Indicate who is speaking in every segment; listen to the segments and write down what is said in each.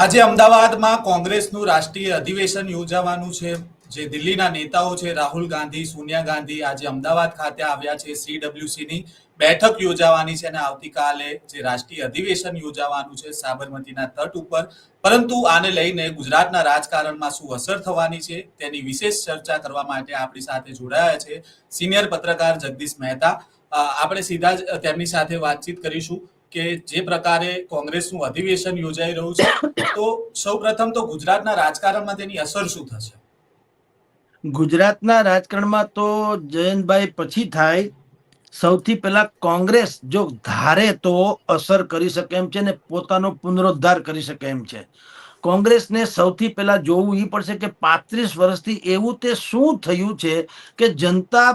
Speaker 1: આજે અમદાવાદમાં કોંગ્રેસનું રાષ્ટ્રીય અધિવેશન યોજાવાનું છે. જે દિલ્હીના નેતાઓ છે, રાહુલ ગાંધી, સોનિયા ગાંધી આજે અમદાવાદ ખાતે આવ્યા છે. CWC ની બેઠક યોજાવાની છે અને આવતીકાલે જે રાષ્ટ્રીય અધિવેશન યોજાવાનું છે સાબરમતીના તટ ઉપર. પરંતુ આને લઈને ગુજરાતના રાજકારણમાં શું અસર થવાની છે તેની વિશેષ ચર્ચા કરવા માટે આપણી સાથે જોડાયા છે. સિનિયર પત્રકાર જગદીશ મહેતા. આપણે સીધા જ તેમની સાથે વાતચીત કરીશું. કે જે પ્રકારે કોંગ્રેસનું અધિવેશન યોજાઈ રહ્યું છે, તો સૌપ્રથમ તો ગુજરાતના રાજકારણમાં તેની અસર શું થશે?
Speaker 2: ગુજરાતના રાજકારણમાં તો જયંતભાઈ પછી થાય. સૌથી પહેલા કોંગ્રેસ જો ધારે તો અસર કરી શકે એમ છે ને પોતાનો પુનરુદ્ધાર કરી શકે એમ છે. કોંગ્રેસને સૌથી પહેલા જોવું એ પડશે કે પાંત્રીસ વર્ષથી એવું તે શું થયું છે કે જનતા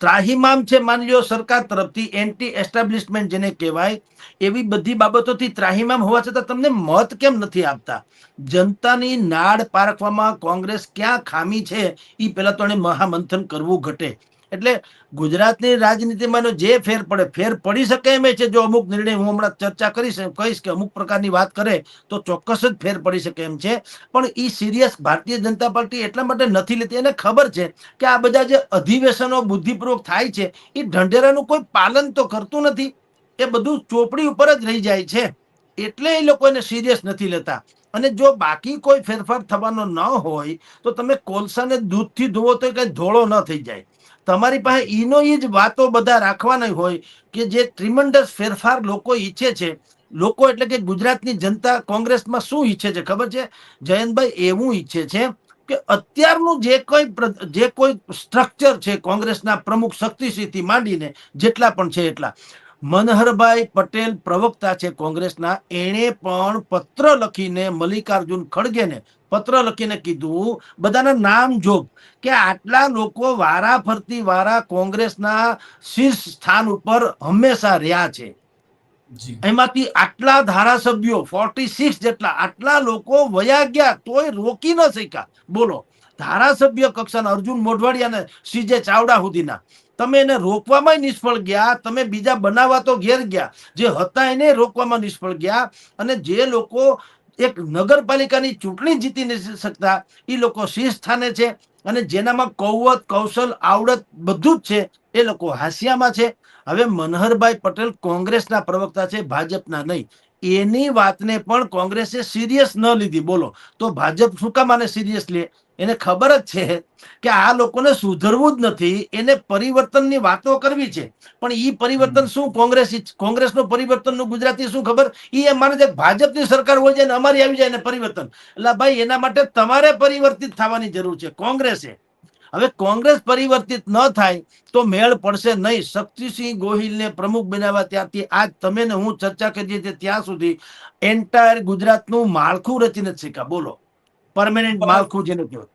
Speaker 2: ત્રાહિમામ છે માની લો સરકાર તરફથી, એન્ટી એસ્ટાબ્લિશમેન્ટ જેને કહેવાય, એવી બધી બાબતોથી ત્રાહિમામ હોવા છતાં તમને મત કેમ નથી આપતા? જનતાની નાડ પારખવામાં કોંગ્રેસ ક્યાં ખામી છે? એ પહેલા તો એને મહામંથન કરવું ઘટે. એટલે ગુજરાતની રાજનીતિમાંનો જે ફેર પડે, ફેર પડી શકે એમ છે. જો અમુક નિર્ણય હું હમણાં ચર્ચા કરીશ કહીશ કે અમુક પ્રકારની વાત કરે, તો ચોક્કસ જ ફેર પડી શકે એમ છે. પણ એ સિરિયસ ભારતીય જનતા પાર્ટી એટલા માટે નથી લેતી. એને ખબર છે કે આ બધા જે અધિવેશનો બુદ્ધિપૂર્વક થાય છે એ ઢંઢેરાનું કોઈ પાલન તો કરતું નથી. એ બધું ચોપડી ઉપર જ રહી જાય છે. એટલે એ લોકો એને સિરિયસ નથી લેતા. અને જો બાકી કોઈ ફેરફાર થવાનો ન હોય, તો તમે કોલસાને દૂધથી ધોવો તો કઈ ધોળો ન થઈ જાય. તમારી પાસે ઈનો ઈ જ વાતો બધા રાખવાના હોય કે જે ટ્રિમન્ડસ ફેરફાર લોકો ઈચ્છે છે. લોકો એટલે કે ગુજરાતની જનતા કોંગ્રેસમાં શું ઈચ્છે છે? ખબર છે? જયંતભાઈ એવું ઈચ્છે છે કે અત્યારનું જે કોઈ જે કોઈ સ્ટ્રક્ચર છે કોંગ્રેસના પ્રમુખ શક્તિસિંહથી માંડીને, જેટલા પણ છે એટલા. મનહરભાઈ પટેલ પ્રવક્તા છે કોંગ્રેસના. એણે પણ પત્ર લખીને મલ્લિકાર્જુન ખડગેને પત્ર લખીને કીધું બધાના નામ જોગ કે આટલા લોકો વારા ફરતી વારા કોંગ્રેસના શીર્ષ સ્થાન ઉપર હંમેશા રહ્યા છે. એમાંથી આટલા ધારાસભ્યો ફોર્ટી સિક્સ જેટલા આટલા લોકો વયા ગયા તોય રોકી ન શક્યા. બોલો ધારાસભ્ય કક્ષાના અર્જુન મોઢવાડિયા અને સીજે ચાવડા સુધીના તમે એને રોકવામાં નિષ્ફળ ગયા, તમે બીજા બનાવવા તો ઘેર ગયા. જે હતા એને રોકવામાં નિષ્ફળ ગયા અને જે લોકો એક નગરપાલિકાની ચૂંટણી જીતી નથી શકતા એ લોકો શીર્ષ સ્થાને છે? અને જેનામાં કૌવત, કૌશલ, આવડત બધું જ છે, એ લોકો હાસ્યામાં છે. હવે મનહરભાઈ પટેલ કોંગ્રેસના પ્રવક્તા છે, ભાજપના નહીં. એની વાતને પણ કોંગ્રેસે સિરિયસ ન લીધી. બોલો, તો ભાજપ શું કામ આને સિરિયસ લે? એને ખબર જ છે કે આ લોકોને સુધરવું જ નથી એને પરિવર્તનની વાતો કરવી છે. પણ ઈ પરિવર્તન શું? કોંગ્રેસ કોંગ્રેસનું પરિવર્તનનું ગુજરાતી શું ખબર? ઈ એમ માને છે ભાજપની સરકાર હોય જાય ને અમારી આવી જાય ને પરિવર્તન. એટલે ભાઈ એના માટે તમારે પરિવર્તિત થવાની જરૂર છે કોંગ્રેસે. હવે કોંગ્રેસ પરિવર્તિત ન થાય તો મેળ પડશે નહીં. શક્તિસિંહ ગોહિલને પ્રમુખ બનાવવા ત્યાંથી આજ તમે ને હું ચર્ચા કરીએ છીએ ત્યાં સુધી. એન્ટાયર ગુજરાતનું માળખું રચી નથી શીખ્યા બોલો. પરમેનન્ટ માળખું જેને કહેવાય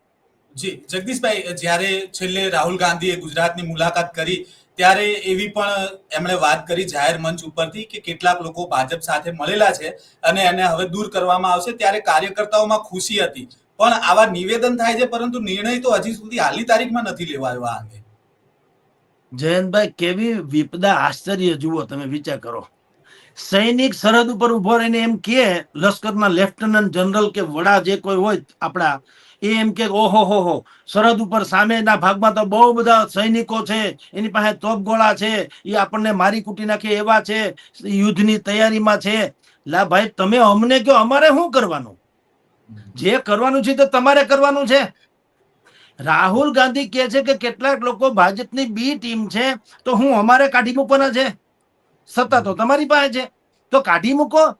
Speaker 1: જી જગદીશભાઈ જ્યારે છેલ્લે રાહુલ ગાંધીએ ગુજરાતની મુલાકાત કરી ત્યારે એવી પણ એમણે વાત કરી જાહેર મંચ ઉપરથી કે કેટલાક લોકો ભાજપ સાથે મળેલા છે અને એને હવે દૂર કરવામાં આવશે ત્યારે કાર્યકર્તાઓમાં ખુશી હતી. પણ આવા નિવેદન થાય છે પરંતુ નિર્ણય તો હજી સુધી હાલની તારીખમાં નથી લેવાયો આ અંગે.
Speaker 2: જયંતભાઈ કેવી વિપદા આશ્ચર્ય જુઓ તમે વિચાર કરો. સૈનિક સરહદ ઉપર ઊભો રહીને એમ કે, લશ્કરના લેફ્ટનન્ટ જનરલ કે વડા જે કોઈ હોય આપણા, એ એમ કે, ઓહો, હો હો, સરહદ ઉપર સામેના ભાગમાં તો બહુ બધા સૈનિકો છે, એની પાસે તોપગોળા છે, એ આપણને મારી કૂટી નાખે એવા છે, યુદ્ધની તૈયારીમાં છે. લા ભાઈ, તમે અમને કહો, અમારે શું કરવાનું? જે કરવાનું છે તો તમારે કરવાનું છે. રાહુલ ગાંધી કહે છે કે કેટલાક લોકો ભાજપની બી ટીમ છે, તો હું અમારે કાઢી મૂકવાના છે. સત્તા તો તમારી પાસે છે. તો કાઢી મૂકો.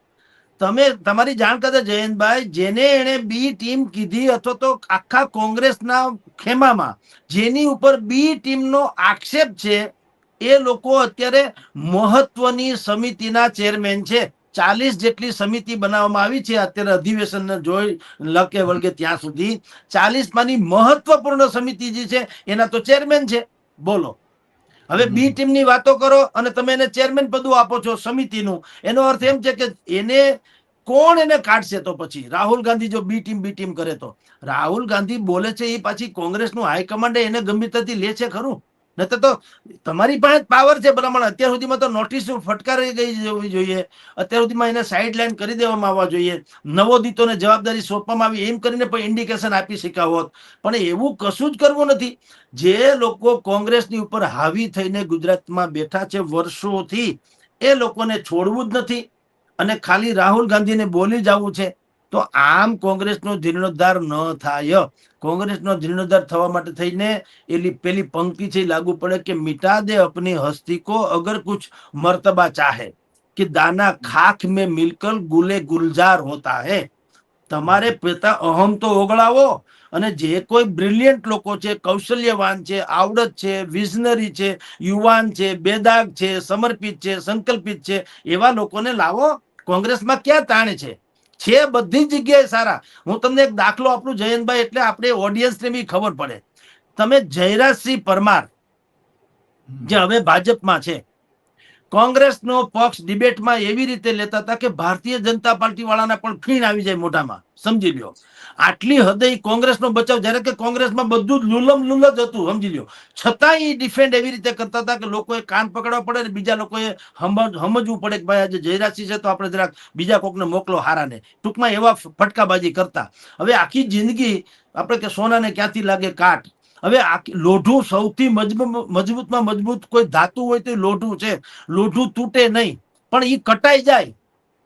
Speaker 2: તમે, તમારી જાણ કરતા જયંતભાઈ, જેને એને બી ટીમ કીધી અથવા તો આખા કોંગ્રેસના ખેમામાં, જેની ઉપર બી ટીમનો આક્ષેપ છે, એ લોકો અત્યારે મહત્વની સમિતિના ચેરમેન છે. ચાલીસ જેટલી સમિતિ બનાવવામાં આવી છે અત્યારે અધિવેશન જોઈ, લકે વળગે ત્યાં સુધી. ચાલીસ માની મહત્વપૂર્ણ સમિતિ જે છે, એના તો ચેરમેન છે. બોલો. હવે. બી ટીમની વાતો કરો અને તમે એને ચેરમેન પદું આપો છો સમિતિનું. એનો અર્થ એમ છે કે એને કોણ એને કાઢશે તો પછી? રાહુલ ગાંધી જો બી ટીમ બી ટીમ કરે તો. રાહુલ ગાંધી બોલે છે એ પાછી કોંગ્રેસનું હાઈકમાન્ડ એને ગંભીરતાથી લે છે ખરું? નહીતર તો તમારી પાસે પાવર છે ભલામણ અત્યાર સુધીમાં તો નોટિસ ફટકારી ગઈ જવી જોઈએ. અત્યાર સુધીમાં એને સાઇડ લાઇન કરી દેવામાં આવવા જોઈએ. નવોદિતોને જવાબદારી સોંપવામાં આવી, એમ કરીને પણ ઇન્ડિકેશન આપી શકાવો પણ એવું કશું જ કરવું નથી. જે લોકો કોંગ્રેસની ઉપર હાવી થઈને ગુજરાતમાં બેઠા છે વર્ષોથી, એ લોકોને છોડવું જ નથી. અને ખાલી રાહુલ ગાંધીને બોલી જવું છે. તો આમ કોંગ્રેસનો જીર્ણોદ્ધાર ન થાય. કોંગ્રેસનો જીર્ણોદ્ધાર થવા માટે થઈને એલી પેલી પંક્તિ છે લાગુ પડે કે મિટા દે અપની હસ્તી કો અગર કુછ મર્તબા ચાહે. કે દાના ખાખ મેં મિલકલ ગુલે ગુલઝાર હોતા હે. તમારે પેતા અહમ તો ઓગળાવો અને જે કોઈ બ્રિલિયન્ટ લોકો છે, કૌશલ્યવાન છે, આવડત છે, વિઝનરી છે, યુવાન છે, બેદાગ છે, સમર્પિત છે, સંકલ્પિત છે, એવા લોકોને લાવો. કોંગ્રેસમાં ક્યાં તાણ છે? છે બધી જગ્યાએ સારા. હું તમને એક દાખલો આપું જયંતભાઈ એટલે આપણે ઓડિયન્સને બી ખબર પડે. તમે જયરાજસિંહ પરમાર જે હવે ભાજપમાં છે કોંગ્રેસનો પક્ષ ડિબેટમાં એવી રીતે લેતા હતા કે ભારતીય જનતા પાર્ટી વાળાના પણ ફીણ આવી જાય મોઢામાં. સમજી લ્યો. આટલી હદે કોંગ્રેસનો બચાવ, જ્યારે કે કોંગ્રેસમાં બધું જ લુલમ લુલ જ હતું, સમજી લ્યો. છતાં એ ડિફેન્ડ એવી રીતે કરતા હતા કે લોકોએ કાન પકડવા પડે ને બીજા લોકોએ સમજવું પડે કે ભાઈ આજે જયરાજસિંહ છે તો આપણે જરાક બીજા કોકને મોકલો હારાને. ટૂંકમાં એવા ફટકાબાજી કરતા. હવે આખી જિંદગી આપણે કે સોનાને ક્યાંથી લાગે કાટ? હવે લોઢું સૌથી મજબૂત મજબૂતમાં મજબૂત કોઈ ધાતુ હોય તો લોઢું છે. લોઢું તૂટે નહીં. પણ એ કટાઈ જાય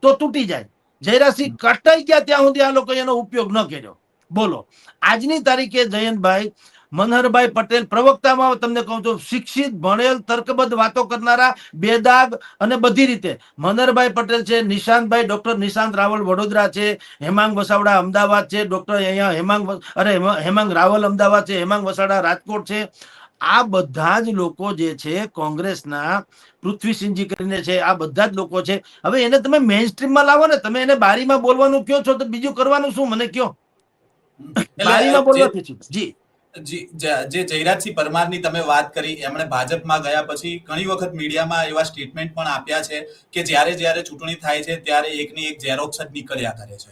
Speaker 2: તો તૂટી જાય. જયરાસિંહ કટાઈ ગયા ત્યાં સુધી આ લોકો એનો ઉપયોગ ન કર્યો. બોલો, આજની તારીખે જયંતભાઈ, મનહરભાઈ પટેલ પ્રવક્તામાં તમને કહું છું, શિક્ષિત, ભણેલ, તર્કબદ્ધ વાતો કરનારા, બેદાગ અને બધી રીતે. મનહરભાઈ પટેલ છે, નિશાંતભાઈ, ડોક્ટર નિશાંત રાવલ વડોદરા છે, હેમાંગ વસાવડા અમદાવાદ છે, ડોક્ટર અહીંયા હેમાંગ અરે હેમા- હેમાંગ રાવલ અમદાવાદ છે, હેમાંગ વસાવડા રાજકોટ છે આ બધા જ લોકો જે છે કોંગ્રેસના પૃથ્વીસિંહજી કરીને છે આ બધા જ લોકો છે. હવે એને તમે મેઇન સ્ટ્રીમમાં લાવો ને તમે એને બારીમાં બોલવાનું કયો છો તો બીજું કરવાનું શું? મને કયો. બારીમાં બોલવાનું જી
Speaker 1: જે. જે જયરાજસિંહ પરમારની તમે વાત કરી એમણે ભાજપમાં ગયા પછી ઘણી વખત મીડિયામાં એવા સ્ટેટમેન્ટ પણ આપ્યા છે કે જ્યારે જ્યારે ચૂંટણી થાય છે ત્યારે એકની એક ઝેરોક્ષ જ નીકળ્યા કરે છે.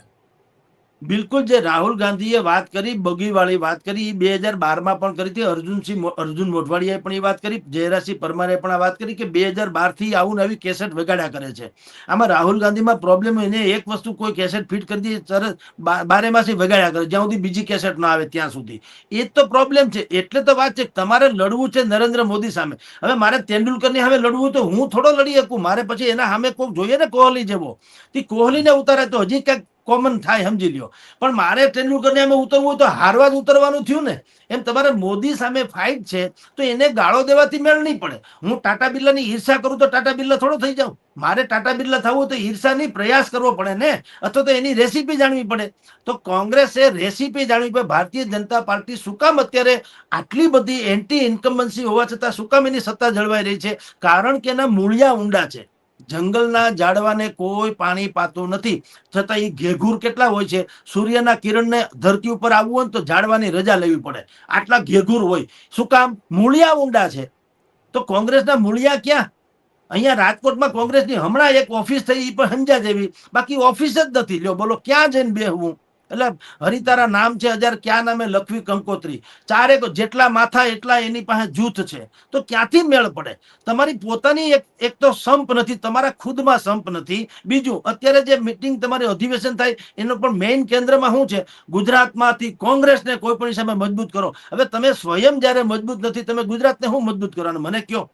Speaker 2: બિલકુલ, જે રાહુલ ગાંધીએ વાત કરી, બગીવાળી વાત કરી એ બે હજાર બારમાં પણ કરી હતી. અર્જુનસિંહ અર્જુન મોઢવાડિયાએ પણ એ વાત કરી જયરાસિંહ પરમારે પણ આ વાત કરી કે બે હજાર બારથી આવું નવી કેસેટ વગાડ્યા કરે છે. આમાં રાહુલ ગાંધીમાં પ્રોબ્લેમ એને એક વસ્તુ કોઈ કેસેટ ફિટ કરી દે તરત બારે માસી વગાડ્યા કરે, જ્યાં સુધી બીજી કેસેટ ન આવે ત્યાં સુધી. એ જ તો પ્રોબ્લેમ છે. એટલે તો વાત છે તમારે લડવું છે નરેન્દ્ર મોદી સામે. હવે મારે તેંડુલકરની સામે લડવું તો હું થોડો લડી શકું. મારે પછી એના સામે કોઈક જોઈએ ને કોહલી જેવો. તે કોહલીને ઉતારે તો હજી કંઈક કોમન થાય, સમજી લ્યો. પણ મારે તેંડુલકરને સામે ઉતરવું તો હારવા જ ઉતરવાનું થયું ને. એમ તમારે મોદી સામે ફાઇટ છે, તો એને ગાળો દેવાથી મેળ નહીં પડે. હું ટાટા બિરલાની ઈર્ષા કરું તો ટાટા બિરલા થોડો થઈ જાઉં. મારે ટાટા બિરલા થવું તો ઈર્ષાની પ્રયાસ કરવો પડે ને, અથવા તો એની રેસીપી જાણવી પડે. તો કોંગ્રેસે રેસીપી જાણવી પડે. ભારતીય જનતા પાર્ટી શું કામ અત્યારે આટલી બધી એન્ટી ઇન્કમ્બન્સી હોવા છતાં શું કામ એની સત્તા જળવાઈ રહી છે? કારણ કે એના મૂળિયા ઊંડા છે. જંગલના ઝાડવાને કોઈ પાણી પાતું નથી. છતાં એ ઘેઘૂર કેટલા હોય છે? સૂર્યના કિરણને ધરતી ઉપર આવવું હોય તો ઝાડવાની રજા લેવી પડે. આટલા ઘેઘૂર હોય. શું કામ? મૂળિયા ઊંડા છે. તો કોંગ્રેસના મૂળિયા ક્યાં? અહીંયા રાજકોટમાં કોંગ્રેસની હમણાં એક ઓફિસ થઈ એ પણ હંજા જેવી. બાકી ઓફિસ જ નથી. લ્યો બોલો, ક્યાં જઈને બેહવું એટલે હરિતારા નામ છે, હજાર ક્યાં નામે લખવી કંકોત્રી? ચારેક જેટલા માથા, એટલા એની પાસે જૂથ છે. તો ક્યાંથી મેળ પડે? તમારી પોતાની એક એક તો સંપ નથી, તમારા ખુદમાં સંપ નથી. બીજું, અત્યારે જે મિટિંગ તમારી અધિવેશન થાય, એનો પણ મેઇન કેન્દ્રમાં શું છે? ગુજરાતમાંથી કોંગ્રેસને કોઈ પણ સામે મજબૂત કરો. હવે તમે સ્વયં જ્યારે મજબૂત નથી, તમે ગુજરાતને શું મજબૂત કરવાનું મને કયો?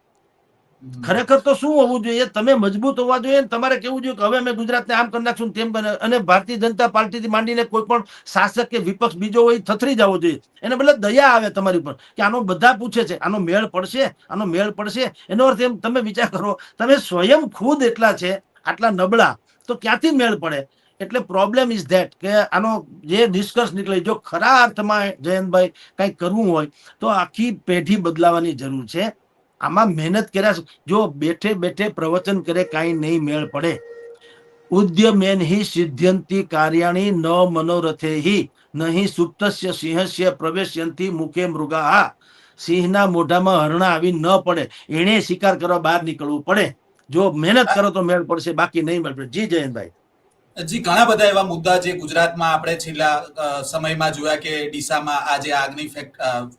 Speaker 2: ખરેખર તો શું હોવું જોઈએ? તમે મજબૂત હોવા જોઈએ તમારે કેવું જોઈએ કે હવે અમે ગુજરાતને આમ કરી નાખશું તેમ બને અને ભારતીય જનતા પાર્ટીથી માંડીને કોઈ પણ શાસક કે વિપક્ષ બીજો હોય થથરી જવો જોઈએ. એને બદલે દયા આવે તમારી ઉપર કે આનો બધા પૂછે છે, આનો મેળ પડશે, આનો મેળ પડશે. એનો અર્થ એમ, તમે વિચાર કરો, તમે સ્વયં ખુદ એટલા છે, આટલા નબળા, તો ક્યાંથી મેળ પડે? એટલે પ્રોબ્લેમ ઇઝ ધેટ કે આનો જે નિષ્કર્ષ નીકળે, જો ખરા અર્થમાં જયંતભાઈ કંઈક કરવું હોય, તો આખી પેઢી બદલાવાની જરૂર છે. આમાં મહેનત કર્યા જો બેઠે બેઠે પ્રવચન કરે, કાંઈ નહીં મેળ પડે. ઉદ્યમેન હિ સિદ્ધ્યંતિ કાર્યાણી ન મનોરથે હિ, નહીં સુપ્તસ્ય સિંહસ્ય પ્રવેશ્યંતિ મુખે મૃગા સિંહના મોઢામાં હરણા આવી ન પડે. એણે શિકાર કરવા બહાર નીકળવું પડે. જો મહેનત કરો તો મેળ પડશે, બાકી નહીં મેળ પડે. જી જયંતભાઈ.
Speaker 1: જી, ઘણા બધા એવા મુદ્દા જે ગુજરાતમાં આપણે છેલ્લા સમયમાં જોયા કે ડીસામાં આજે આગની ફેક્ટ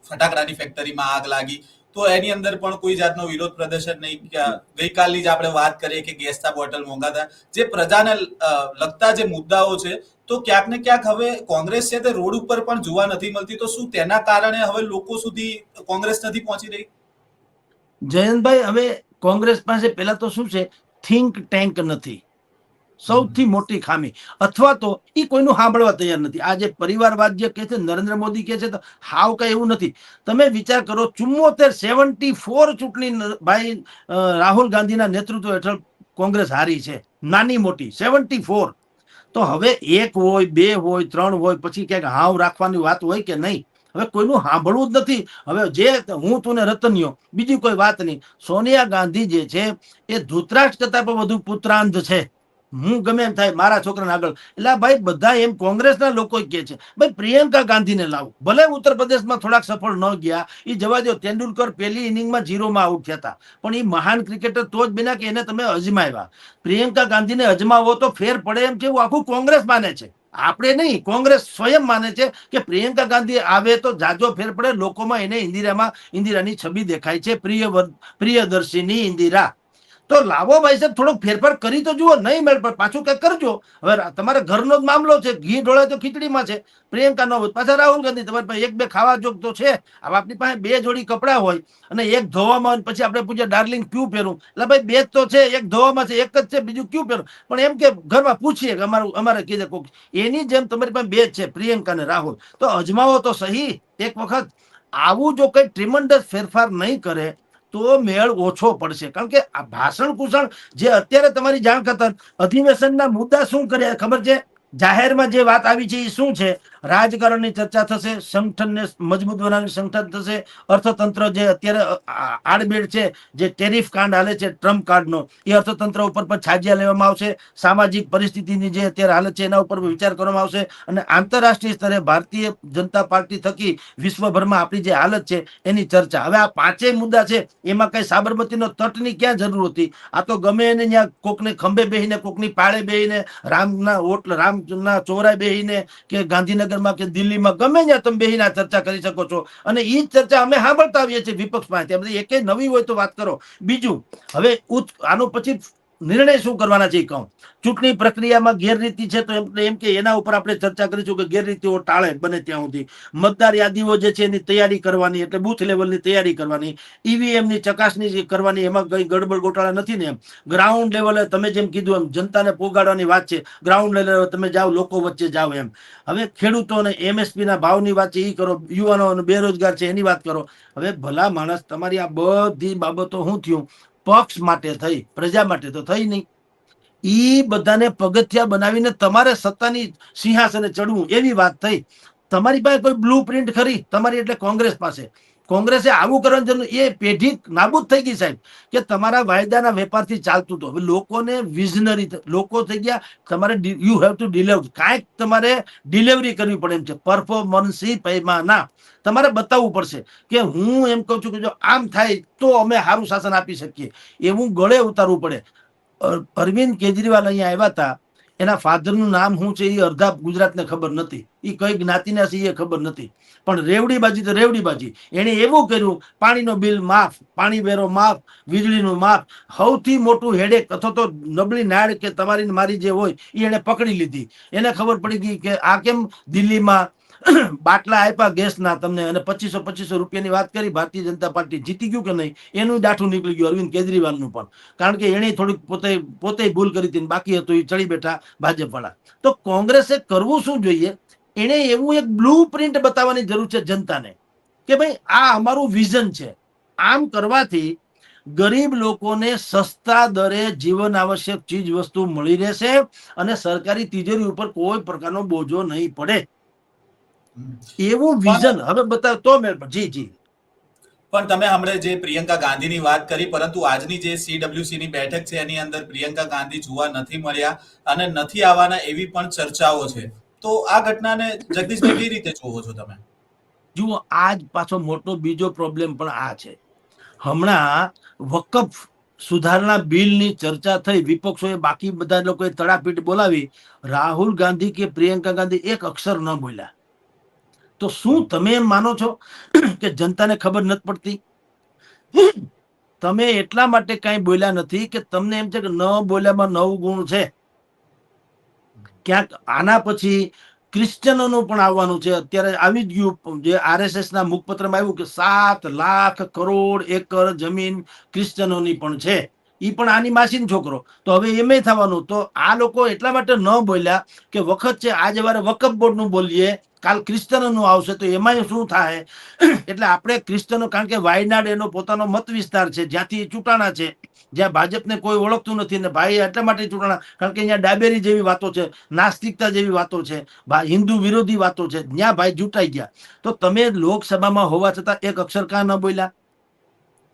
Speaker 1: ફટાકડાની ફેક્ટરીમાં આગ લાગી. તો એની અંદર પણ કોઈ જાતનો વિરોધ પ્રદર્શન નહીં. ગઈકાલની જ આપણે વાત કરીએ કે ગેસના બોટલ મોંઘાતા જે પ્રજાને લગતા જે મુદ્દાઓ છે, તો ક્યાંક ને ક્યાંક હવે કોંગ્રેસ છે તે રોડ ઉપર પણ જોવા નથી મળતી. તો શું તેના કારણે હવે લોકો સુધી કોંગ્રેસ નથી પહોંચી રહી?
Speaker 2: જયંતભાઈ, હવે કોંગ્રેસ પાસે પહેલા તો શું છે? થિંક ટેન્ક નથી. સૌથી મોટી ખામી. અથવા તો એ કોઈનું સાંભળવા તૈયાર નથી. આ જે પરિવારવાદ જે કહે છે નરેન્દ્ર મોદી કહે છે તો હાવ કઈ એવું નથી. તમે વિચાર કરો ચુમ્મોતેર સેવન્ટી ફોર ચૂંટણી ભાઈ રાહુલ ગાંધીના નેતૃત્વ હેઠળ કોંગ્રેસ હારી છે. નાની મોટી સેવન્ટી ફોર. તો હવે એક હોય બે હોય ત્રણ હોય પછી ક્યાંક હાવ રાખવાની વાત હોય કે નહીં? હવે કોઈનું સાંભળવું જ નથી. હવે જે હું તું ને રતનિયો બીજી કોઈ વાત નહીં. સોનિયા ગાંધી જે છે એ ધૂતરાષ્ટ્ર કરતા પણ વધુ પુત્રાંધ છે. હું ગમે એમ થાય, મારા છોકરાને આગળ. એટલે ભાઈ બધા એમ કોંગ્રેસના લોકો કહે છે, ભાઈ, પ્રિયંકા ગાંધીને લાવો. ભલે ઉત્તર પ્રદેશમાં થોડાક સફળ ન ગયા એ જવા દો તેંડુલકર પહેલી ઇનિંગમાં ઝીરોમાં આઉટ થયા હતા. પણ એ મહાન ક્રિકેટર તો જ બન્યા કે એને તમે અજમાવ્યા. પ્રિયંકા ગાંધીને અજમાવો તો ફેર પડે એમ છે એવું આખું કોંગ્રેસ માને છે. આપણે નહીં, કોંગ્રેસ સ્વયં માને છે કે પ્રિયંકા ગાંધી આવે તો જાજો ફેર પડે, લોકોમાં એને ઇન્દિરામાં, ઇન્દિરાની છબી દેખાય છે. પ્રિય પ્રિયદર્શીની ઇન્દિરા. તો લાવો ભાઈ સાહેબ, થોડોક ફેરફાર કરી તો જુઓ, નહીં મેળ પણ પાછું કંઈક કરજો. હવે તમારે ઘરનો જ મામલો છે, ઘી ઢોળાય તો ખીચડીમાં છે. પ્રિયંકા ન પાછા રાહુલ ગાંધી, તમારી પાસે એક બે ખાવા જોગ તો છે. હવે આપણી પાસે બે જોડી કપડાં હોય અને એક ધોવામાં પછી આપણે પૂછે ડાર્લિંગ ક્યુ પહેરું? એટલે ભાઈ બે તો છે, એક ધોવામાં છે, એક જ છે, બીજું ક્યુ પહેરું? પણ એમ કે ઘરમાં પૂછીએ કે અમારું, અમારે કીધે કોક. એની જેમ તમારી પાસે બે છે, પ્રિયંકા ને રાહુલ. તો અજમાવો તો સહી એક વખત. આવું જો કઈ ટ્રિમન્ડસ ફેરફાર નહીં કરે તો મેળ ઓછો પડશે. કારણ કે આ ભાષણ કુષણ જે અત્યારે તમારી જાણ કરતા અધિવેશનના મુદ્દા શું કર્યા ખબર છે? જાહેરમાં જે વાત આવી છે એ શું છે? રાજકારણની ચર્ચા થશે, સંગઠનને મજબૂત બનાવી સંગઠન થશે. અર્થતંત્ર જે અત્યારે આડબેડ છે, જે ટેરિફ કાંડ હાલે છે, ટ્રમ્પ કાર્ડનો, એ અર્થતંત્ર ઉપર પણ છાજિયા લેવામાં આવશે. સામાજિક પરિસ્થિતિની જે અત્યારે હાલત છે, એના ઉપર વિચાર કરવામાં આવશે. અને આંતરરાષ્ટ્રીય સ્તરે ભારતીય જનતા પાર્ટી થકી વિશ્વભરમાં આપણી જે હાલત છે, એની ચર્ચા. હવે આ પાંચેય મુદ્દા છે, એમાં કઈ સાબરમતીનો તટની ક્યાં જરૂર હતી? આ તો ગમે એને ત્યાં કોકને ખંભે બેહીને, કોકની પાળે બેહીને રામના ઓટલ રામના ચોરાય બેહીને કે ગાંધીનગરમાં કે દિલ્હીમાં ગમે ત્યાં તમે બેહીને આ ચર્ચા કરી શકો છો. અને એ ચર્ચા અમે સાંભળતા આવીએ છીએ વિપક્ષ પાસેથી એકે નવી હોય તો વાત કરો. બીજું, હવે આનો પછી નિર્ણય શું કરવાના છે કહું. ચૂંટણી પ્રક્રિયામાં ગેરરીતિ છે તો એમ કે એના ઉપર આપણે ચર્ચા કરીશું કે ગેરરીતિઓ ટાળે બને ત્યાં સુધી. મતદાર યાદીઓ જે છે એની તૈયારી કરવાની, એટલે બુથ લેવલની તૈયારી કરવાની, ઈવીએમની ચકાસણી કરવાની, એમાં કઈ ગડબડ ગોટાળા નથી ને ગ્રાઉન્ડ લેવલે તમે જેમ કીધું એમ, જનતાને પોગાડવાની વાત છે. ગ્રાઉન્ડ લેવલે તમે જાઓ, લોકો વચ્ચે જાઓ એમ. હવે ખેડૂતોને એમએસપીના ભાવની વાત છે એ કરો. યુવાનો બેરોજગાર છે, એની વાત કરો. હવે ભલા માણસ, તમારી આ બધી બાબતો શું થયું? પક્ષ માટે થઈ, પ્રજા માટે તો થઈ નહીં. ઈ બધાને પગથિયા બનાવીને તમારે સત્તાની સિંહાસને ચડવું એવી વાત થઈ. તમારી પાસે કોઈ બ્લુ પ્રિન્ટ ખરી? તમારી એટલે કોંગ્રેસ પાસે. કોંગ્રેસે આવું કરવાનું એ પેઢી નાબૂદ થઈ ગઈ સાહેબ, કે તમારા વાયદાના વેપારથી ચાલતું હતું. હવે લોકોને વિઝનરી લોકો થઈ ગયા, તમારે યુ હેવ ટુ ડિલિવર કાંઈક તમારે ડિલિવરી કરવી પડે એમ છે. પરફોર્મન્સી પૈમાના. તમારે બતાવવું પડશે કે હું એમ કહું છું કે જો આમ થાય તો અમે સારું શાસન આપી શકીએ. એવું ગળે ઉતારવું પડે. અર- અરવિંદ કેજરીવાલ અહીંયા આવ્યા હતા એના ફાધરનું નામ શું છે એ અડધા ગુજરાતને ખબર નથી. એ કઈ જ્ઞાતિના છે એ ખબર નથી. પણ રેવડી બાજી તો રેવડી બાજી. એણે એવું કર્યું, પાણીનો બિલ માફ, પાણી વેરો માફ, વીજળીનું માફ. સૌથી મોટું હેડેક અથવા તો નબળી નાળ કે તમારી મારી જે હોય એ એને પકડી લીધી. એને ખબર પડી ગઈ કે આ કેમ દિલ્હીમાં બાટલા આપ્યા ગેસના તમને અને પચીસો પચીસો રૂપિયાની વાત કરી, ભારતીય જનતા પાર્ટી જીતી ગયું કે નહીં? એનું દાઠું નીકળી ગયું અરવિંદ કેજરીવાલનું પણ. કારણ કે એણે થોડીક પોતે પોતે ભૂલ કરી હતી બાકી હતું, એ ચડી બેઠા ભાજપવાળા. તો કોંગ્રેસે કરવું શું જોઈએ? એણે એવું એક બ્લુ પ્રિન્ટ બતાવવાની જરૂર છે જનતાને કે ભાઈ, આ અમારું વિઝન છે. આમ કરવાથી ગરીબ લોકોને સસ્તા દરે જીવન આવશ્યક ચીજ વસ્તુ મળી રહેશે અને સરકારી તિજોરી ઉપર કોઈ પ્રકારનો બોજો નહીં પડે. એવું વિઝન હવે બતાવ તો મેં જી જી.
Speaker 1: પણ તમે હમણાં જે પ્રિયંકા ગાંધીની વાત કરી પરંતુ આજની જે સીડબ્લ્યુસી ની બેઠક છે એની અંદર પ્રિયંકા ગાંધી જોવા નથી મળ્યા અને નથી આવવાના એવી પણ ચર્ચાઓ છે. તો આ ઘટનાને જગદીશભાઈ કઈ રીતે જોવો છો તમે?
Speaker 2: જુઓ આજ પાછો મોટો બીજો પ્રોબ્લેમ પણ આ છે. હમણાં વકફ સુધારણા બિલની ચર્ચા થઈ વિપક્ષોએ બાકી બધા લોકોએ તડાપીટ બોલાવી રાહુલ ગાંધી કે પ્રિયંકા ગાંધી એક અક્ષર ન બોલ્યા. તો શું તમે એમ માનો છો કે જનતાને ખબર નથી પડતી? તમે એટલા માટે કઈ બોલ્યા નથી કે તમને એમ છે કે ન બોલ્યામાં નવ ગુણ છે. ક્યાંક આના પછી ક્રિશ્ચનોનું પણ આવવાનું છે. અત્યારે આવી જ ગયું જે આરએસએસ ના મુખપત્રમાં આવ્યું કે સાત લાખ કરોડ એકર જમીન ક્રિશ્ચનોની પણ છે. ઈ પણ આની માસીન છોકરો. તો હવે એમ થવાનું. તો આ લોકો એટલા માટે ન બોલ્યા કે વખત છે, આજે વારે વકફ બોર્ડનું બોલીએ. કાલ ક્રિશ્ચનોનું આવશે તો એમાં શું થાય? એટલે આપણે ક્રિશ્ચનો કારણ કે વાયનાડ એનો પોતાનો મત વિસ્તાર છે, જ્યાંથી ચૂંટાણા છે. જ્યાં ભાજપને કોઈ ઓળખતું નથી ને ભાઈ એટલા માટે ચૂંટાણા, કારણ કે અહીંયા ડાબેરી જેવી વાતો છે, નાસ્તિકતા જેવી વાતો છે હિન્દુ વિરોધી વાતો છે, ત્યાં ભાઈ ચૂંટાઈ ગયા. તો તમે લોકસભામાં હોવા છતાં એક અક્ષર કાં ન બોલ્યા?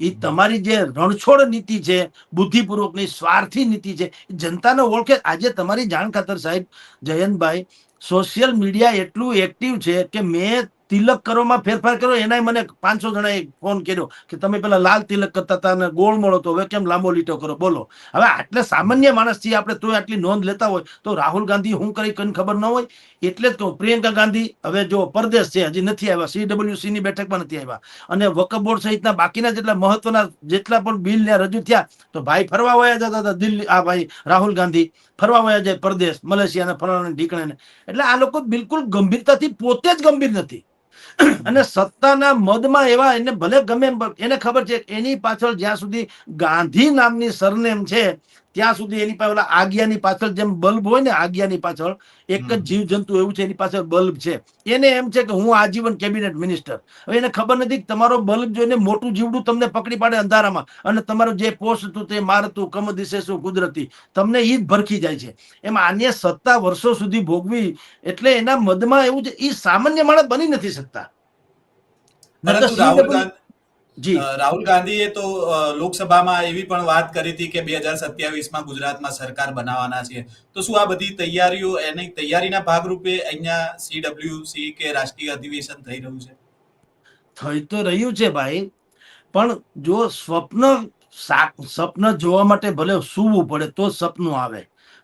Speaker 2: એ તમારી જે રણછોડ નીતિ છે, બુદ્ધિપૂર્વકની સ્વાર્થી નીતિ છે જનતાને ઓળખે. આજે તમારી જાણ ખાતર સાહેબ જયંતભાઈ સોશિયલ મીડિયા એટલું એક્ટિવ છે કે મેં તિલક કરવામાં ફેરફાર કર્યો, એનાય મને પાંચસો જણાએ ફોન કર્યો કે તમે પેલા લાલ તિલક કરતા હતા અને ગોળ મળો તો હવે કેમ લાંબો લીટો કરો? બોલો. હવે આટલે સામાન્ય માણસ આપણે, તોય આટલી નોંધ લેતા હોય, તો રાહુલ ગાંધી હું કરી કઈ ખબર ન હોય? એટલે જ કહું, પ્રિયંકા ગાંધી, હવે જો પરદેશ છે, હજી નથી આવ્યા સીડબ્લ્યુસી ની બેઠકમાં નથી આવ્યા. અને વકફ બોર્ડ સહિતના બાકીના જેટલા મહત્વના જેટલા પણ બિલ ને રજૂ થયા, તો ભાઈ ફરવા વયા જતા હતા દિલ્હી, આ ભાઈ રાહુલ ગાંધી. ફરવા વયા જાય પરદેશ, મલેશિયા ને ફલાણા ઢીકણે એટલે આ લોકો બિલકુલ ગંભીરતાથી પોતે જ ગંભીર નથી. અને સત્તાના મદમાં એવા એને ભલે ગમે એને ખબર છે એની પાછળ જ્યાં સુધી ગાંધી નામની સરનેમ છે ત્યાં સુધી એની પાસે ઓલા આજ્ઞાની પાછળ જેમ બલ્બ હોય ને આજ્ઞાની પાછળ એક જ જીવ જંતુ એવું છે એની પાછળ બલ્બ છે. એને એમ છે કે હું આજીવન કેબિનેટ મિનિસ્ટર. હવે એને ખબર નથી કે તમારો બલ્બ જોઈને મોટું જીવડું તમને પકડી પાડે અંધારામાં. અને તમારું જે પોસ્ટ હતું તે મારતું કમ દિશે શું કુદરતી તમને ઈ જ ભરખી જાય છે. એમાં આને સત્તા વર્ષો સુધી ભોગવી એટલે એના મદમાં એવું છે એ સામાન્ય માણસ બની નથી શકતા. જી.
Speaker 1: રાહુલ ગાંધીએ તો લોકસભામાં એવી પણ વાત કરી હતી કે બે હજાર સત્યાવીસમાં ગુજરાતમાં સરકાર બનાવવાના છે. તો શું આ બધી તૈયારીઓ એની તૈયારીના ભાગરૂપે અહીંયા સીડબ્લ્યુસી કે રાષ્ટ્રીય અધિવેશન થઈ રહ્યું છે?
Speaker 2: થઈ તો રહ્યું છે ભાઈ પણ જો સ્વપ્ન સ્વપ્ન જોવા માટે ભલે સૂવું પડે તો સપનું આવે.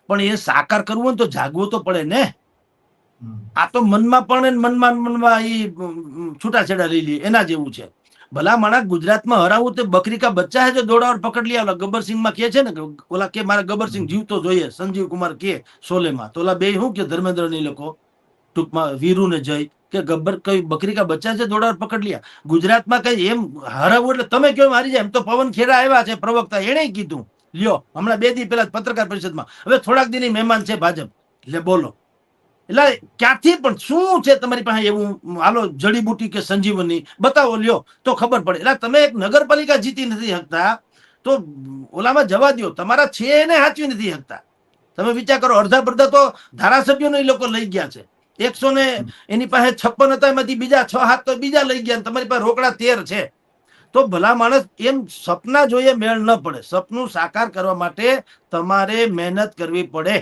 Speaker 2: પણ એ સાકાર કરવું હોય ને તો જાગવું તો પડે ને. આ તો મનમાં પણ મનમાં મનમાં એ છૂટાછેડા લઈ લઈએ એના જેવું છે. ભલા માણસ ગુજરાતમાં હરાવું તે બકરી કા બચ્ચા હે જો દોડા ઓર પકડ લિયા. ગબ્બરસિંહમાં કે છે ને ઓલા કે મારા ગબ્બરસિંહ જીવતો જોઈએ. સંજીવ કુમાર કે સોલે માં. તો ઓલા બે હું કે ધર્મેન્દ્રની લોકો? ટૂંકમાં વીરુ ને જય કે ગબ્બર કઈ બકરી કા બચ્ચા છે દોડા પકડ લિયા. ગુજરાતમાં કઈ એમ હરાવું એટલે તમે કેમ હારી જાય? એમ તો પવન ખેરા આવ્યા છે પ્રવક્તા, એણે કીધું. લ્યો, હમણાં બે દી પેલા પત્રકાર પરિષદમાં. હવે થોડાક દિન મહેમાન છે ભાજપ. એટલે બોલો. એટલે ક્યાંથી પણ શું છે તમારી પાસે એવું, હાલો, જડીબુટી કે સંજીવની? બતાવો, લ્યો, તો ખબર પડે. એટલે તમે એક નગરપાલિકા જીતી નથી શકતા, તો ઓલામાં જવા દ્યો. તમારા છે એને સાચવી નથી શકતા. તમે વિચાર કરો, અડધા પડધા તો ધારાસભ્યોને એ લોકો લઈ ગયા છે. એકસો ને એની પાસે છપ્પન હતા, એમાંથી બીજા છ હાથ તો બીજા લઈ ગયા તમારી પાસે રોકડા તેર છે. તો ભલા માણસ એમ સપના જોઈએ મેળ ન પડે. સપનું સાકાર કરવા માટે તમારે મહેનત કરવી પડે.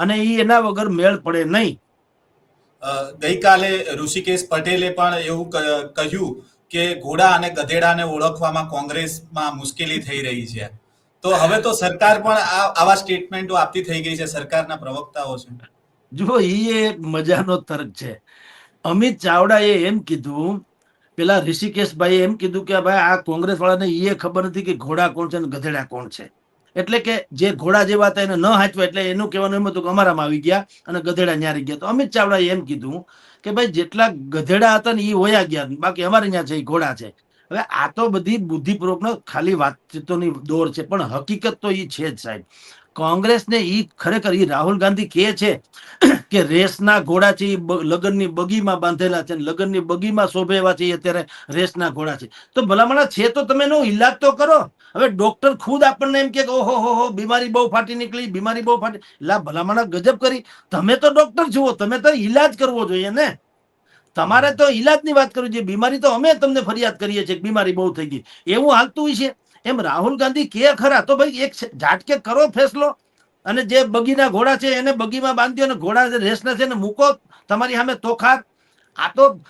Speaker 2: અને એ એના વગર મેળ પડે નહીં.
Speaker 1: ગઈકાલે ઋષિકેશ પટેલે પણ એવું કહ્યું કે ઘોડા અને ગધેડાને ઓળખવામાં કોંગ્રેસમાં મુશ્કેલી થઈ રહી છે. તો હવે તો સરકાર પણ આ- આવા સ્ટેટમેન્ટો આપતી થઈ ગઈ છે સરકારના પ્રવક્તાઓ છે.
Speaker 2: જુઓ એ એક મજાનો તર્ક છે. અમિત ચાવડાએ એમ કીધું પેલા ઋષિકેશભાઈએ એમ કીધું કે ભાઈ આ કોંગ્રેસ વાળાને એ ખબર નથી કે ઘોડા કોણ છે અને ગધેડા કોણ છે. એટલે કે જે ઘોડા જેવા હતા એને ન હાચવા, એટલે એનું કહેવાનું એમ હતું કે અમારામાં આવી ગયા અને ગધેડા ન્યારી ગયા. તો અમિત ચાવડાએ એમ કીધું કે ભાઈ જેટલા ગધેડા હતા ને એ વયા ગયા, બાકી અમારે અહીંયા છે એ ઘોડા છે. હવે આ તો બધી બુદ્ધિપૂર્વકનો ખાલી વાતચીતોની દોર છે, પણ હકીકત તો એ છે જ સાહેબ. કોંગ્રેસને એ ખરેખર એ રાહુલ ગાંધી કહે છે કે રેસના ઘોડા છે એ લગ્નની બગીમાં બાંધેલા છે લગ્નની બગીમાં શોભે એવા છે અત્યારે રેસના ઘોડા છે. તો ભલામણા છે તો તમે એનો ઈલાજ તો કરો. હવે ડોક્ટર ખુદ આપણને એમ કે ઓહો, હો હો, બીમારી બહુ ફાટી નીકળી, બીમારી બહુ ફાટી. લા, ભલામણા ગજબ કરી. તમે તો ડોક્ટર જુઓ, તમે તો ઈલાજ કરવો જોઈએ ને. તમારે તો ઈલાજની વાત કરવી જોઈએ. બીમારી તો અમે તમને ફરિયાદ કરીએ છીએ બીમારી બહુ થઈ ગઈ. એવું હાલતું છે. એમ રાહુલ ગાંધી કે ખરા? તો ભાઈ એક ઝાટકે કરો ફેસલો. અને જે બગીના ઘોડા છે, એને બગીમાં બાંધ્યો અને ઘોડા રેસના છે, એને મૂકો. તમારી સામે તોખાર આ તો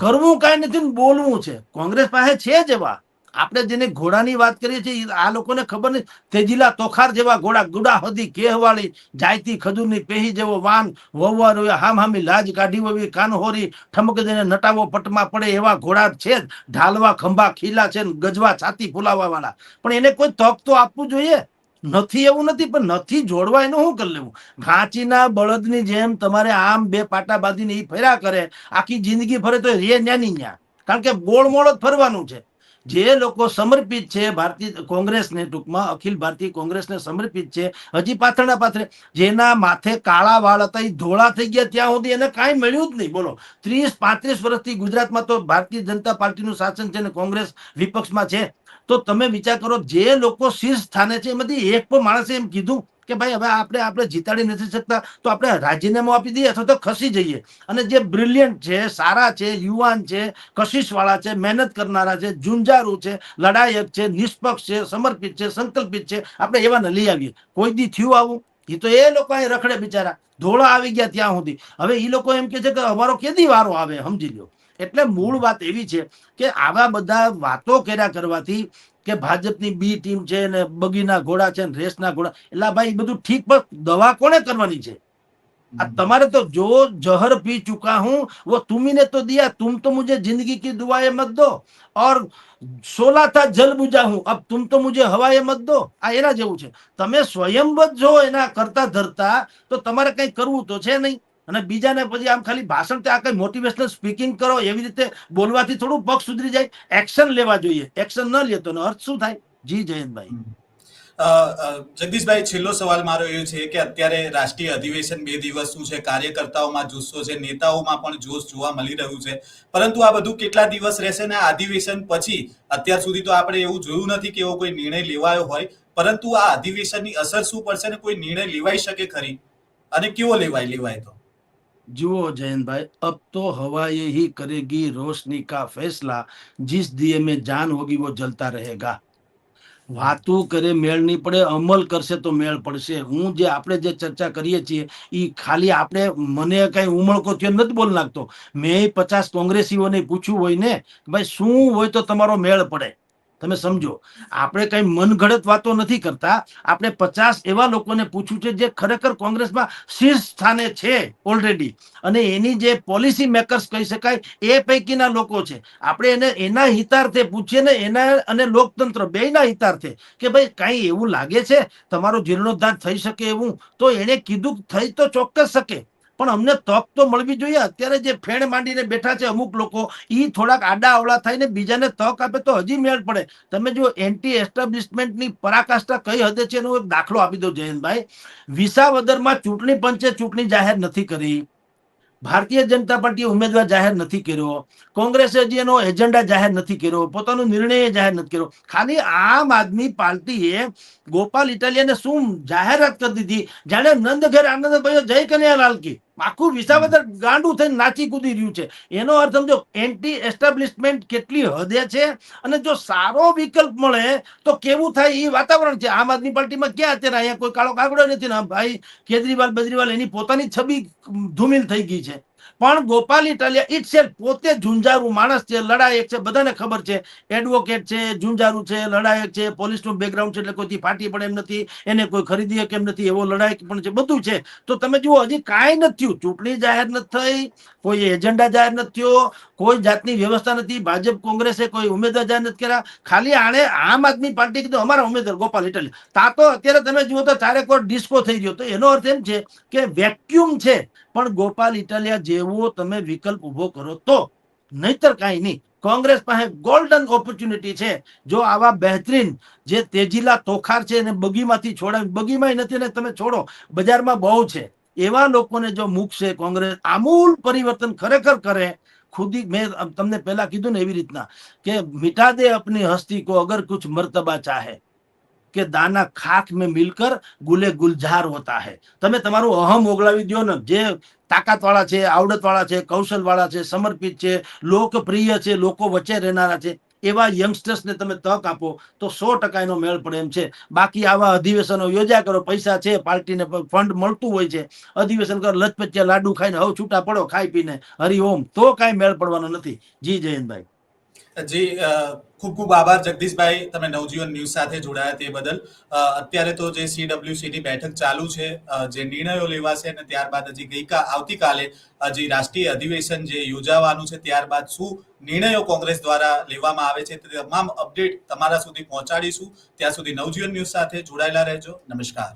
Speaker 2: કરવું કાંઈ નથી બોલવું છે. કોંગ્રેસ પાસે છે જ એવા આપણે જેને ઘોડાની વાત કરીએ છીએ આ લોકોને ખબર નહીં. તેજીલા તોખાર જેવા ઘોડા, ગુડા હદી કેહવાળી જાયતી ખજૂરની પેહી જેવો વાન વવવાર રોયા હામ હામી લાજ કાઢી વવી કાનહોરી, ઠમક જેને નટાવો પટમાં પડે એવા ઘોડા છે ઢાલવા, ખંભા, ખીલા છે ગજવા, છાતી ફુલાવા વાળા પણ એને કોઈ તક તો આપવું જોઈએ. નથી એવું નથી, પણ નથી જોડવા એનું શું કરી લેવું? ઘાંચીના બળદની જેમ તમારે આમ બે પાટા બાંધીને એ ફર્યા કરે, આખી જિંદગી ફરે તો રે ન્યાની ન્યા. કારણ કે ગોળ મોળ જ ફરવાનું છે. જે લોકો સમર્પિત છે, ભારતીય કોંગ્રેસને ટૂંકમાં, અખિલ ભારતીય કોંગ્રેસને સમર્પિત છે, હજી પાથરના પાથરે, જેના માથે કાળા વાળ હતા એ ધોળા થઈ ગયા ત્યાં સુધી એને કાંઈ મળ્યું જ નહીં. બોલો, ત્રીસ, પાંત્રીસ વર્ષથી ગુજરાતમાં તો ભારતીય જનતા પાર્ટીનું શાસન છે ને કોંગ્રેસ વિપક્ષમાં છે. તો તમે વિચાર કરો, જે લોકો શીર્ષ સ્થાને છે, એમાંથી એક પણ માણસે એમ કીધું કે ભાઈ, હવે આપણે આપણે જીતાડી નથી શકતા, તો આપણે રાજીનામું આપી દઈએ અથવા તો ખસી જઈએ. અને જે બ્રિલિયન્ટ છે, સારા છે, યુવાન છે, કશિશવાળા છે, મહેનત કરનારા છે, ઝુંઝારું છે, લડાયક છે, નિષ્પક્ષ છે, સમર્પિત છે, સંકલ્પિત છે, આપણે એવાને લઈ આવીએ. કોઈ દી થયું આવું? એ તો એ લોકો અહીં રખડે બિચારા. ધોળા આવી ગયા ત્યાં સુધી. હવે એ લોકો એમ કે છે કે અમારો કેદી વારો આવે, સમજી લો એટલે મૂળ વાત એવી છે કે આવા બધા વાતો કર્યા કરવાથી કે ભાજપની બી ટીમ છે ને બગીના ઘોડા છે ને રેસના ઘોડા એટલે આ ભાઈ બધું ઠીક પણ દવા કોને કરવાની છે આ તમારે તો જો जहर पी चुका हूं वो तुम्ही ने तो दिया तुम तो मुझे जिंदगी की दुआएं मत दो और सोला था जल बुझा हूं अब तुम तो मुझे हवाएं मत दो આ એના જેવું છે તમે સ્વયંબદ્ધ જો એના કરતા ધરતા તો તમારે કંઈ કરવું તો છે નહીં અને બીજાને પછી આમ ખાલી ભાષણ તે આ કઈ મોટિવેશનલ સ્પીકિંગ કરો, એવી રીતે બોલવાથી થોડું પગ સુધરી જાય. એક્શન લેવા જોઈએ. એક્શન ન લે તો અર્થ શું થાય? જી જયંતભાઈ.
Speaker 1: જગદીશભાઈ, છેલ્લો સવાલ મારો એ છે કે અત્યારે રાષ્ટ્રીય અધિવેશન બે દિવસનું છે? કાર્યકર્તાઓમાં જુસ્સો છે, નેતાઓમાં પણ જોશ જોવા મળી રહ્યું છે. પરંતુ આ બધું કેટલા દિવસ રહેશે ને આ અધિવેશન પછી? અત્યાર સુધી તો આપણે એવું જોયું નથી કે એવો કોઈ નિર્ણય લેવાયો હોય. પરંતુ આ અધિવેશનની અસર શું પડશે ને કોઈ નિર્ણય લેવાઈ શકે ખરી? અને કેવો લેવાય લેવાય તો?
Speaker 2: જુઓ जयंत भाई अब तो हवाएं ही करेगी रोशनी का फैसला जिस મેં જાન હોગી होगी वो जलता रहेगा વાતું કરે મેળ નહીં પડે, અમલ કરશે તો મેળ પડશે. હું જે આપણે જે ચર્ચા કરીએ છીએ એ ખાલી આપણે મને કઈ ઉમળકો થયો નથી બોલ નાખતો. મેં પચાસ કોંગ્રેસીઓને પૂછ્યું હોય ને ભાઈ શું હોય તો તમારો મેળ પડે. તમે સમજો. આપણે કઈ મનગઢત વાતો નથી કરતા. આપણે પચાસ એવા લોકોને પૂછ્યું છે જે ખરેખર કોંગ્રેસમાં શીર્ષ સ્થાને છે ઓલરેડી અને એની જે પોલિસી મેકર્સ કહી શકાય, એ પૈકીના લોકો છે. આપણે એને એના હિતાર્થે પૂછીએ ને એના અને લોકતંત્ર બેયના હિતાર્થે કે ભાઈ કાંઈ એવું લાગે છે? તમારો જીર્ણોદ્ધાર થઈ શકે એવું? તો એણે કીધું થઈ તો ચોક્કસ શકે. પણ અમને તક તો મળવી જોઈએ. અત્યારે જે ફેણ માંડીને બેઠા છે અમુક લોકો એ થોડાક આડા અવળા થઈને બીજાને તક આપે તો હજી મેળ પડે. તમે જો એન્ટી એસ્ટાબ્લિશમેન્ટની પરાકાષ્ઠા કઈ હદે છે એનો એક દાખલો આપી દો જયંતભાઈ. વિસાવદરમાં ચૂંટણી પંચે ચૂંટણી જાહેર નથી કરી. ભારતીય જનતા પાર્ટીએ ઉમેદવાર જાહેર નથી કર્યો. કોંગ્રેસે હજી એનો એજન્ડા જાહેર નથી કર્યો. પોતાનો નિર્ણય જાહેર નથી કર્યો. ખાલી આમ આદમી પાર્ટીએ ગોપાલ ઇટાલિયાને શું જાહેરાત કરી દીધી? જાણે નંદ ઘેર આનંદભાઈ જય કન્યા કી આખું વિસાવદર ગાંડું થઈને નાચી કૂદી રહ્યું છે. એનો અર્થ સમજો એન્ટી એસ્ટાબ્લિશમેન્ટ કેટલી હદે છે અને જો સારો વિકલ્પ મળે તો કેવું થાય એ વાતાવરણ છે? આમ આદમી પાર્ટીમાં ક્યાં અત્યારે અહીંયા કોઈ કાળો કાગડો નથી ને? ભાઈ, કેજરીવાલ, બજરીવાલ એની પોતાની છબી ધૂમિલ થઈ ગઈ છે. પણ ગોપાલ ઇટાલિયા ઇટ સેલ્ફ પોતે ઝુંઝારું માણસ છે, લડાયક છે, બધાને ખબર છે. એડવોકેટ છે, ઝુંઝારું છે, લડાયક છે પોલીસનું બેકગ્રાઉન્ડ છે એટલે કોઈથી ફાટી પડે એમ નથી, એને કોઈ ખરીદી કેમ નથી, એવો લડાયક પણ છે, બધું છે. તો તમે જુઓ, હજી કાંઈ નથી ચૂંટણી જાહેર નથી થઈ, કોઈ એજન્ડા જાહેર નથી થયો, કોઈ જાતની વ્યવસ્થા નથી. ભાજપ, કોંગ્રેસે કોઈ ઉમેદવાર જાહેર નથી કર્યા. ખાલી આણે આમ આદમી પાર્ટી કીધું, અમારા ઉમેદવાર, ગોપાલ ઇટાલિયા. તા તો અત્યારે તમે જુઓ તો ચારેક વાર ડિસ્કો થઈ ગયો તો એનો અર્થ એમ છે કે વેક્યુમ છે. પણ ગોપાલ ઇટાલિયા જેવો તમે વિકલ્પ ઊભો કરો તો. નહીતર કાંઈ નહીં. કોંગ્રેસ પાસે ગોલ્ડન ઓપોર્ચ્યુનિટી છે. જો આવા બહેતરીન જે તેજીલા તોખાર છે એને બગીમાંથી છોડાવી બગીમાં નથી ને તમે છોડો, બજારમાં બહુ છે. એવા લોકોને જો મૂકશે કોંગ્રેસ, આમૂલ પરિવર્તન ખરેખર કરે, ખુદી મેં તમને પહેલા કીધું ને એવી રીતના, કે મિટા દે અપની હસ્તી કો અગર કુછ મર્તબા ચાહે. કે દાના ખાક મેં મિલકર ગુલે ગુલઝાર હોતા હે. તમે તમારું અહમ ઓગળાવી દો ને. જે તાકાત વાળા છે આવડત વાળા છે કૌશલ વાળા છે, સમર્પિત છે, લોકપ્રિય છે, લોકો વચ્ચે રહેનારા છે, એવા યંગસ્ટર્સને તમે તક આપો તો સો ટકા એનો મેળ પડે એમ છે. બાકી આવા અધિવેશનો યોજ્યા કરો, પૈસા છે, પાર્ટીને ફંડ મળતું હોય છે. અધિવેશન કરો લચપચ્યા લાડુ ખાઈને, હવે છૂટા પડો, ખાઈ પીને. હરિઓમ તો કાંઈ મેળ પડવાનો નથી. જી જયંતભાઈ.
Speaker 1: જી ખૂબ ખૂબ આભાર. જગદીશભાઈ, તમે નવજીવન ન્યૂઝ સાથે જોડાયા તે બદલ. અત્યારે તો જે સીડબ્લ્યુસીની બેઠક ચાલુ છે જે નિર્ણયો લેવાશે અને ત્યારબાદ હજી ગઈકા, આવતીકાલે હજી રાષ્ટ્રીય અધિવેશન જે યોજાવાનું છે, ત્યારબાદ શું નિર્ણયો કોંગ્રેસ દ્વારા લેવામાં આવે છે, તે તમામ અપડેટ તમારા સુધી પહોંચાડીશું. ત્યાં સુધી નવજીવન ન્યૂઝ સાથે જોડાયેલા રહેજો. નમસ્કાર.